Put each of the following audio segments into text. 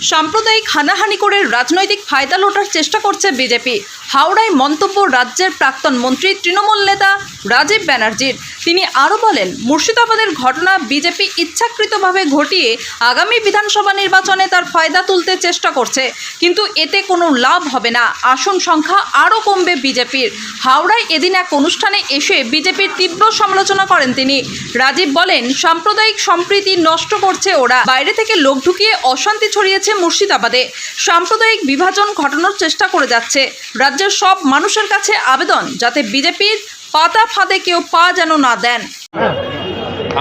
সাম্প্রদায়িক হানাহানি করে রাজনৈতিক ফায়দা লোটার চেষ্টা করছে বিজেপি। হাওড়ায় মন্তব্য রাজ্যের প্রাক্তন মন্ত্রী তৃণমূল নেতা রাজীব ব্যানার্জির। তিনি আরও বলেন, মুর্শিদাবাদের ঘটনা বিজেপি ইচ্ছাকৃতভাবে ঘটিয়ে আগামী বিধানসভা নির্বাচনে তার ফায়দা তুলতে চেষ্টা করছে। কিন্তু এতে কোনো লাভ হবে না। আসন সংখ্যা আরও কমবে বিজেপির। হাওড়ায় এদিন এক অনুষ্ঠানে এসে বিজেপির তীব্র সমালোচনা করেন তিনি। রাজীব বলেন, সাম্প্রদায়িক সম্প্রীতি নষ্ট করছে ওরা। বাইরে থেকে লোক ঢুকিয়ে অশান্তি ছড়িয়েছে মুর্শিদাবাদে। সাম্প্রদায়িক বিভাজন ঘটানোর চেষ্টা করে যাচ্ছে। রাজ্যের সব মানুষের কাছে আবেদন, যাতে বিজেপির পাতা ফাঁদে কেউ পা যেন না দেন।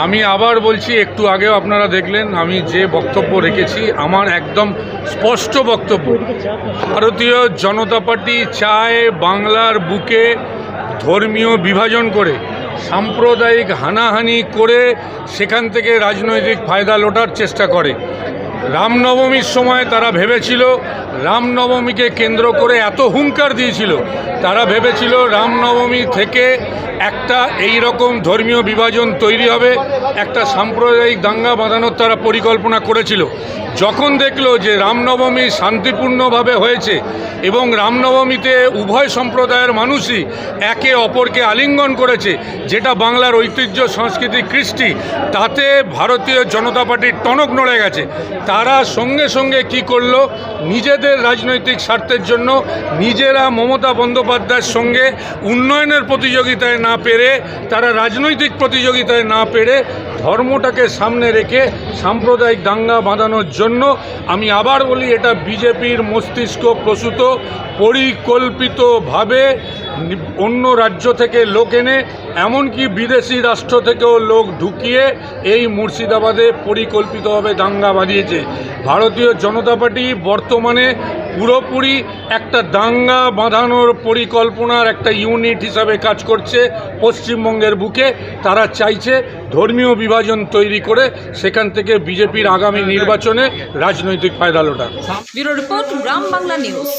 আমি আবার বলছি, একটু আগেও আপনারা দেখলেন, আমি যে বক্তব্য রেখেছি, আমার একদম স্পষ্ট বক্তব্য। ভারতীয় জনতা পার্টি চায় বাংলার বুকে ধর্মীয় বিভাজন করে, সাম্প্রদায়িক হানাহানি করে সেখান থেকে রাজনৈতিক ফায়দা লোটার চেষ্টা করে। রামনবমীর সময় তারা ভেবেছিল রামনবমীকে কেন্দ্র করে এত হুঙ্কার দিয়েছিল। তারা ভেবেছিল রামনবমী থেকে একটা এই রকম ধর্মীয় বিভাজন তৈরি হবে, একটা সাম্প্রদায়িক দাঙ্গা বাঁধানোর তারা পরিকল্পনা করেছিল। যখন দেখল যে রামনবমী শান্তিপূর্ণভাবে হয়েছে এবং রামনবমীতে উভয় সম্প্রদায়ের মানুষই একে অপরকে আলিঙ্গন করেছে, যেটা বাংলার ঐতিহ্য সংস্কৃতি কৃষ্টি, তাতে ভারতীয় জনতা পার্টির টনক নড়ে গেছে। তারা সঙ্গে সঙ্গে কি করল? নিজেদের রাজনৈতিক স্বার্থের জন্য নিজেরা মমতা বন্দ্যোপাধ্যায়ের সঙ্গে উন্নয়নের প্রতিযোগিতায় না পেরে, তারা রাজনৈতিক প্রতিযোগিতায় না পেরে ধর্মটাকে সামনে রেখে সাম্প্রদায়িক দাঙ্গা বাঁধানোর জন্য আমি আবার বলি, এটা বিজেপির মস্তিষ্ক প্রসূত, পরিকল্পিতভাবে নি- অন্য রাজ্য থেকে লোক এনে, এমনকি বিদেশি রাষ্ট্র থেকেও লোক ঢুকিয়ে এই মুর্শিদাবাদে পরিকল্পিতভাবে দাঙ্গা বাঁধিয়েছে। ভারতীয় জনতা পার্টি বর্তমানে পুরোপুরি একটা দাঙ্গা বাঁধানোর পরিকল্পনার একটা ইউনিট হিসাবে কাজ করছে পশ্চিমবঙ্গের বুকে। তারা চাইছে ধর্মীয় বিভাজন তৈরি করে সেখান থেকে বিজেপির আগামী নির্বাচনে রাজনৈতিক ফায়দা লোটা রিপোর্ট বাংলা নিউজ।